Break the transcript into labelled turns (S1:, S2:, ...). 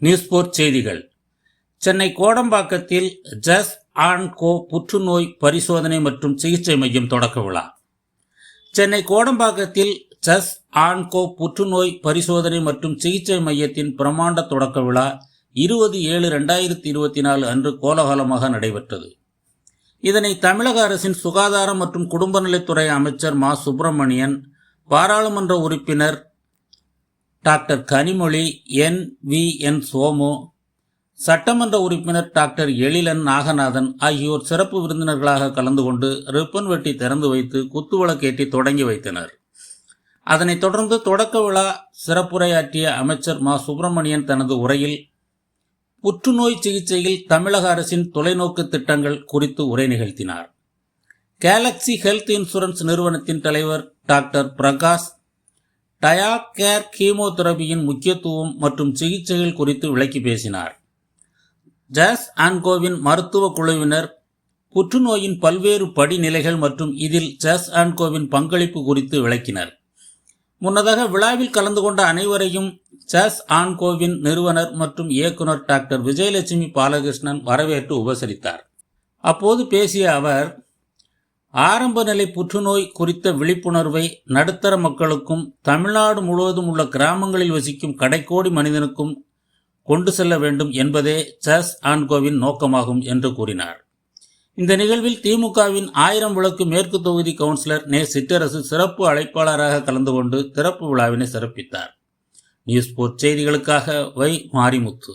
S1: News board செய்திகள். சென்னை கோடம்பாக்கத்தில் ஜஸ் ஆன் கோ புற்றுநோய் பரிசோதனை மற்றும் சிகிச்சை மையம் தொடக்க விழா. சென்னை கோடம்பாக்கத்தில் ஜஸ் ஆன்கோ புற்றுநோய் பரிசோதனை மற்றும் சிகிச்சை மையத்தின் பிரமாண்ட தொடக்க விழா இருபது ஏழு ரெண்டாயிரத்தி இருபத்தி நாலு அன்று கோலாகலமாக நடைபெற்றது. இதனை தமிழக அரசின் சுகாதாரம் மற்றும் குடும்ப நலத்துறை அமைச்சர் மா. சுப்பிரமணியன் பாராளுமன்ற உறுப்பினர் doctor Kanimozhi N V N Somu சட்டமன்ற உறுப்பினர் டாக்டர் எழிலன் நாகநாதன் ஆகியோர் சிறப்பு விருந்தினர்களாக கலந்து கொண்டு ரிப்பன் வெட்டி திறந்து வைத்து குத்துவிளக்கேற்றி தொடங்கி வைத்தனர். அதனைத் தொடர்ந்து தொடக்க விழா சிறப்புரையாற்றிய அமைச்சர் மா. சுப்பிரமணியன் தனது உரையில் புற்றுநோய் சிகிச்சையில் தமிழக அரசின் தொலைநோக்கு திட்டங்கள் குறித்து உரை நிகழ்த்தினார். கேலக்ஸி ஹெல்த் இன்சூரன்ஸ் நிறுவனத்தின் தலைவர் டாக்டர் பிரகாஷ் டயா கேர் கீமோதெரபியின் முக்கியத்துவம் மற்றும் சிகிச்சைகள் குறித்து விளக்கி பேசினார். ஜாஸ் ஆன்கோவின் மருத்துவ குழுவினர் புற்றுநோயின் பல்வேறு படிநிலைகள் மற்றும் இதில் ஜாஸ் ஆன்கோவின் பங்களிப்பு குறித்து விளக்கினர். முன்னதாக விழாவில் கலந்து கொண்ட அனைவரையும் ஜாஸ் ஆன்கோவின் நிறுவனர் மற்றும் இயக்குனர் டாக்டர் விஜயலட்சுமி பாலகிருஷ்ணன் வரவேற்று உபசரித்தார். அப்போது பேசிய அவர் ஆரம்ப நிலை புற்றுநோய் குறித்த விழிப்புணர்வை நடுத்தர மக்களுக்கும் தமிழ்நாடு முழுவதும் உள்ள கிராமங்களில் வசிக்கும் கடைக்கோடி மனிதனுக்கும் கொண்டு செல்ல வேண்டும் என்பதே சஸ் ஆன்கோவின் நோக்கமாகும் என்று கூறினார். இந்த நிகழ்வில் திமுகவின் ஆயிரம் விளக்கு மேற்கு தொகுதி கவுன்சிலர் நே. சிற்றரசு சிறப்பு அழைப்பாளராக கலந்து கொண்டு திறப்பு விழாவினை சிறப்பித்தார். நியூஸ் போர்ட் செய்திகளுக்காக வை மாரிமுத்து.